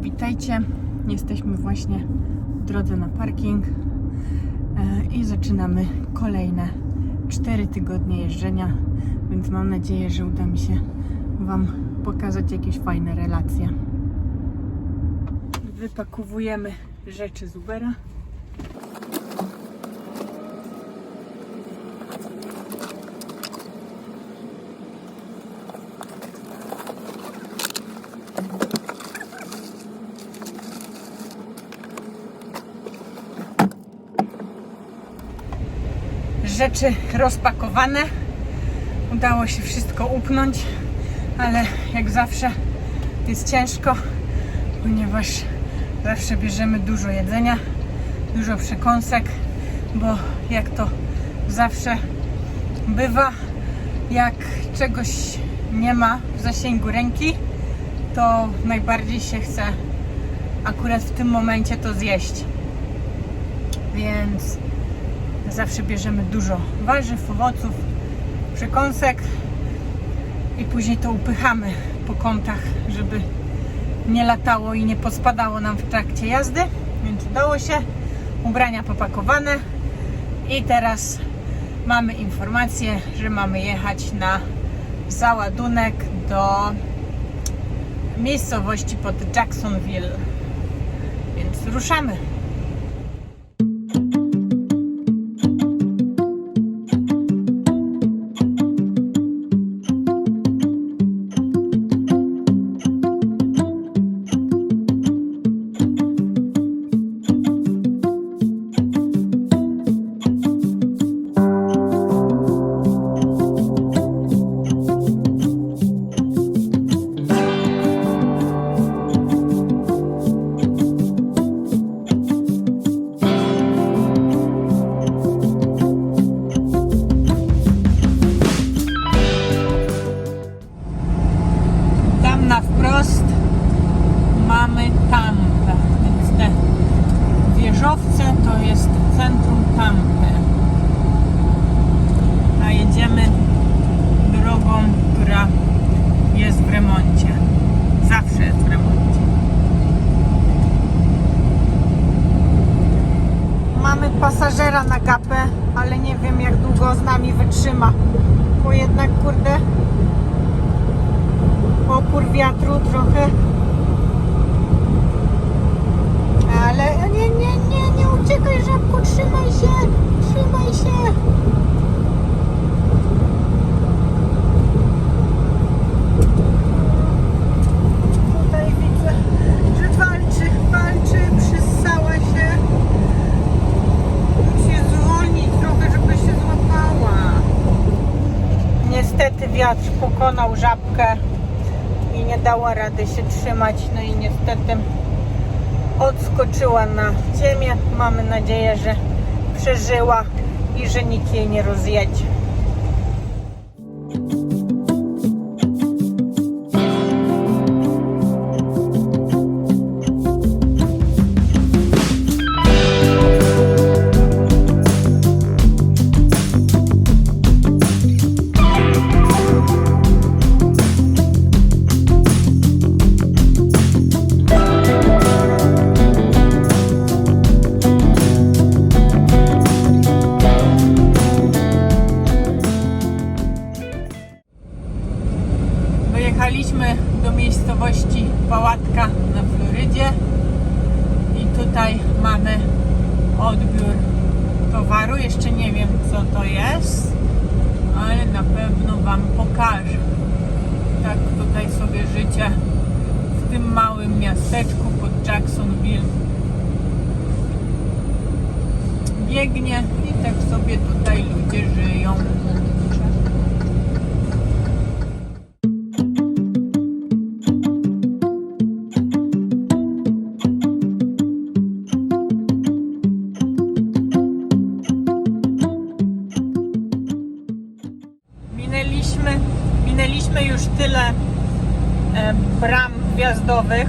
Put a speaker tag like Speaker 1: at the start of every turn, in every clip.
Speaker 1: Witajcie. Jesteśmy właśnie w drodze na parking e, i zaczynamy kolejne 4 tygodnie jeżdżenia, więc mam nadzieję, że uda mi się Wam pokazać jakieś fajne relacje. Wypakowujemy rzeczy z Ubera. Rzeczy rozpakowane. Udało się wszystko upchnąć, ale jak zawsze jest ciężko, ponieważ zawsze bierzemy dużo jedzenia, dużo przekąsek, bo jak to zawsze bywa, jak czegoś nie ma w zasięgu ręki, to najbardziej się chce akurat w tym momencie to zjeść. Więc Zawsze bierzemy dużo warzyw, owoców, przekąsek i później to upychamy po kątach, żeby nie latało i nie pospadało nam w trakcie jazdy. Więc udało się. Ubrania popakowane i teraz mamy informację, że mamy jechać na załadunek do miejscowości pod Jacksonville. Więc ruszamy. Pasażera na gapę, ale nie wiem jak długo z nami wytrzyma. Bo jednak kurde opór wiatru trochę. Ale nie, nie, nie, nie uciekaj żabko, trzymaj się, trzymaj się. Tutaj widzę, że walczy, walczy, przystała się. Musi zwolnić trochę, żeby się złapała. Niestety wiatr pokonał żabkę i nie dała się trzymać. No i niestety odskoczyła na ziemię. Mamy nadzieję, że przeżyła i że nikt jej nie rozjedzie. Do miejscowości Pałatka na Florydzie i tutaj mamy odbiór towaru. Jeszcze nie wiem co to jest, ale na pewno Wam pokażę. Tak tutaj sobie życie w tym małym miasteczku pod Jacksonville biegnie i tak sobie tutaj ludzie żyją. Minęliśmy już tyle e, bram wjazdowych,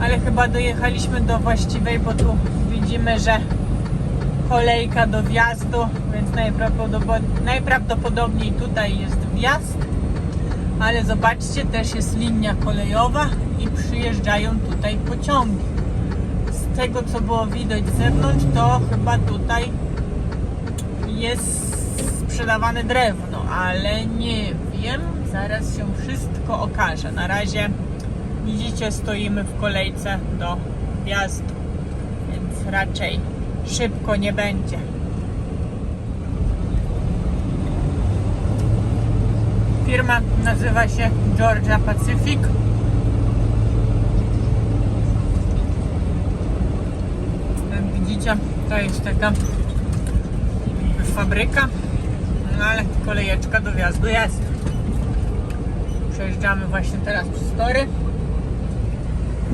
Speaker 1: ale chyba dojechaliśmy do właściwej, bo tu widzimy, że kolejka do wjazdu, więc najprawdopodobniej, najprawdopodobniej tutaj jest wjazd. Ale zobaczcie, też jest linia kolejowa i przyjeżdżają tutaj pociągi. Z tego co było widać z zewnątrz, to chyba tutaj jest sprzedawane drewno, ale nie wiem, zaraz się wszystko okaże. Na razie widzicie, stoimy w kolejce do wjazdu, więc raczej szybko nie będzie. Firma nazywa się Georgia Pacific. Jak widzicie, to jest taka fabryka, no ale kolejeczka do wjazdu jest. Przejeżdżamy właśnie teraz przez tory.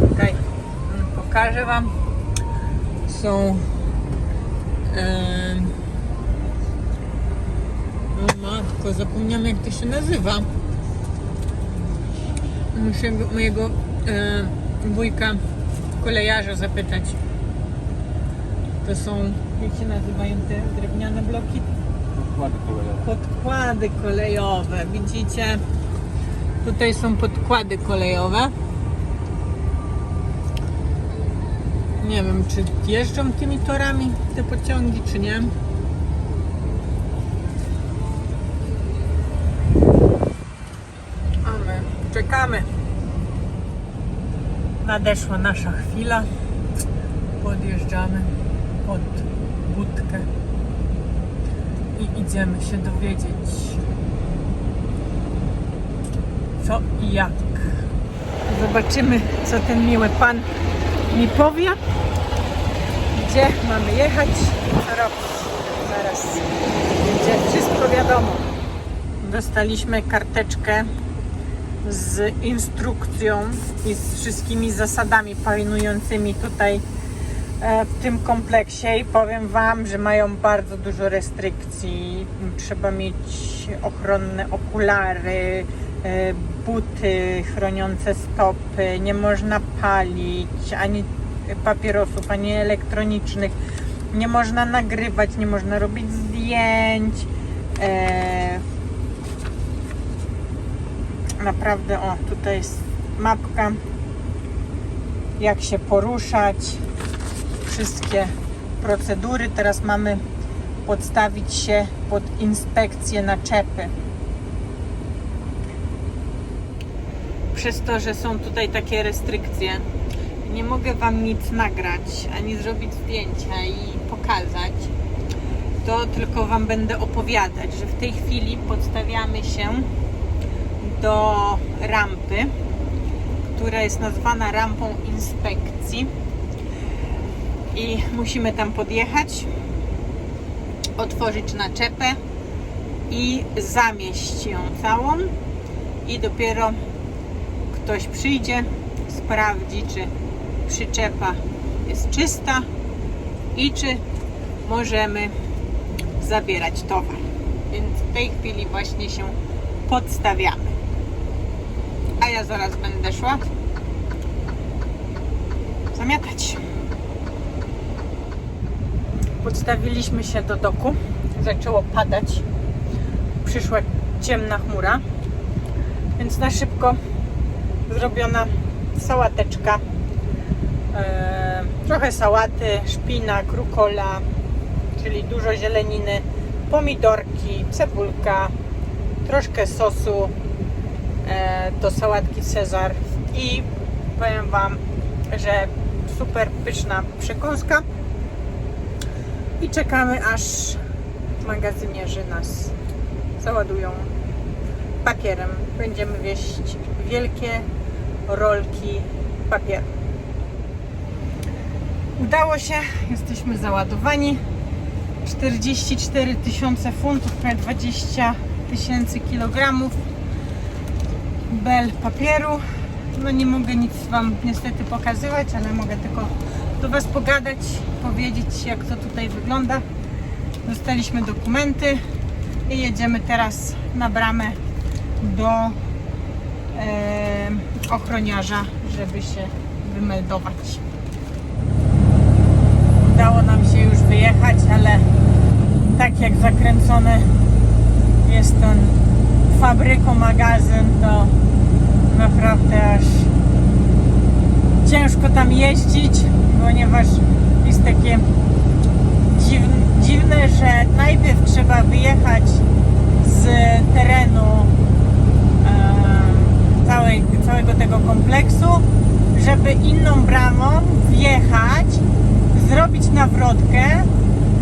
Speaker 1: Tutaj mm, pokażę Wam. Są o matko, zapomniałam jak to się nazywa. Muszę go- mojego e, wujka kolejarza zapytać. To są, jak się nazywają te drewniane bloki?
Speaker 2: Podkłady kolejowe.
Speaker 1: Podkłady kolejowe. Widzicie? Tutaj są podkłady kolejowe. Nie wiem, czy jeżdżą tymi torami te pociągi, czy nie. A my czekamy. Nadeszła nasza chwila. Podjeżdżamy pod budkę i idziemy się dowiedzieć, co i jak. Zobaczymy, co ten miły pan mi powie, gdzie mamy jechać, co robić. Zaraz będzie wszystko wiadomo. Dostaliśmy karteczkę z instrukcją i z wszystkimi zasadami panującymi tutaj e, w tym kompleksie i powiem Wam, że mają bardzo dużo restrykcji. Trzeba mieć ochronne okulary, buty chroniące stopy, nie można palić ani papierosów, ani elektronicznych, nie można nagrywać, nie można robić zdjęć. E, naprawdę, o, tutaj jest mapka, jak się poruszać, wszystkie procedury. Teraz mamy podstawić się pod inspekcję naczepy. Przez to, że są tutaj takie restrykcje, nie mogę Wam nic nagrać, ani zrobić zdjęcia i pokazać. To tylko Wam będę opowiadać, że w tej chwili podstawiamy się do rampy, która jest nazwana rampą inspekcji. I musimy tam podjechać, otworzyć naczepę i zamieść ją całą. I dopiero ktoś przyjdzie, sprawdzi, czy przyczepa jest czysta i czy możemy zabierać towar. Więc w tej chwili właśnie się podstawiamy. A ja zaraz będę szła zamiatać. Podstawiliśmy się do doku. Zaczęło padać. Przyszła ciemna chmura. Więc na szybko zrobiona sałateczka. E, trochę sałaty, szpinak, rukola, czyli dużo zieleniny, pomidorki, cebulka, troszkę sosu e, do sałatki Cezar i powiem Wam, że super pyszna przekąska i czekamy aż magazynierzy nas załadują papierem. Będziemy wieść wielkie rolki papieru. Udało się, jesteśmy załadowani. 44 tysiące funtów, prawie 20 tysięcy kilogramów bel papieru. No nie mogę nic Wam niestety pokazywać, ale mogę tylko do Was pogadać, powiedzieć jak to tutaj wygląda. Dostaliśmy dokumenty i jedziemy teraz na bramę do ochroniarza, żeby się wymeldować. Udało nam się już wyjechać, ale tak jak zakręcony jest ten fabryką, magazyn, to naprawdę aż ciężko tam jeździć, ponieważ jest takie dziwne, że najpierw trzeba wyjechać z terenu e, całej, całego tego kompleksu, żeby inną bramą wjechać, zrobić nawrotkę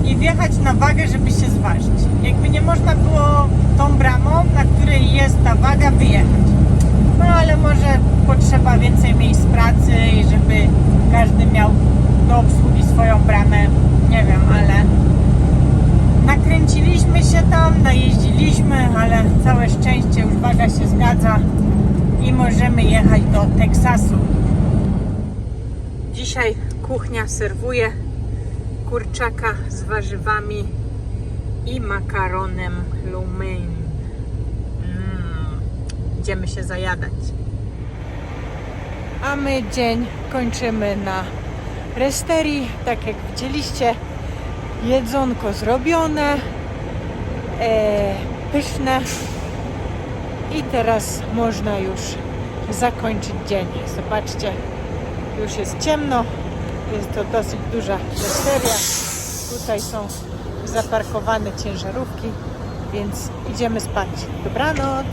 Speaker 1: i wjechać na wagę, żeby się zważyć. Jakby nie można było tą bramą, na której jest ta waga, wyjechać. No ale może potrzeba więcej miejsc pracy i żeby każdy miał do obsługi swoją bramę. Nie wiem, ale nakręciliśmy się tam, najeździliśmy, ale całe szczęście już waga się zgadza i możemy jechać do Teksasu. Dzisiaj kuchnia serwuje kurczaka z warzywami i makaronem lo mein. Mm, idziemy się zajadać. A my dzień kończymy na resterii. Tak jak widzieliście, jedzonko zrobione, e, pyszne. I teraz można już zakończyć dzień. Zobaczcie, już jest ciemno. Jest to dosyć duża resteria. Tutaj są zaparkowane ciężarówki, więc idziemy spać. Dobranoc!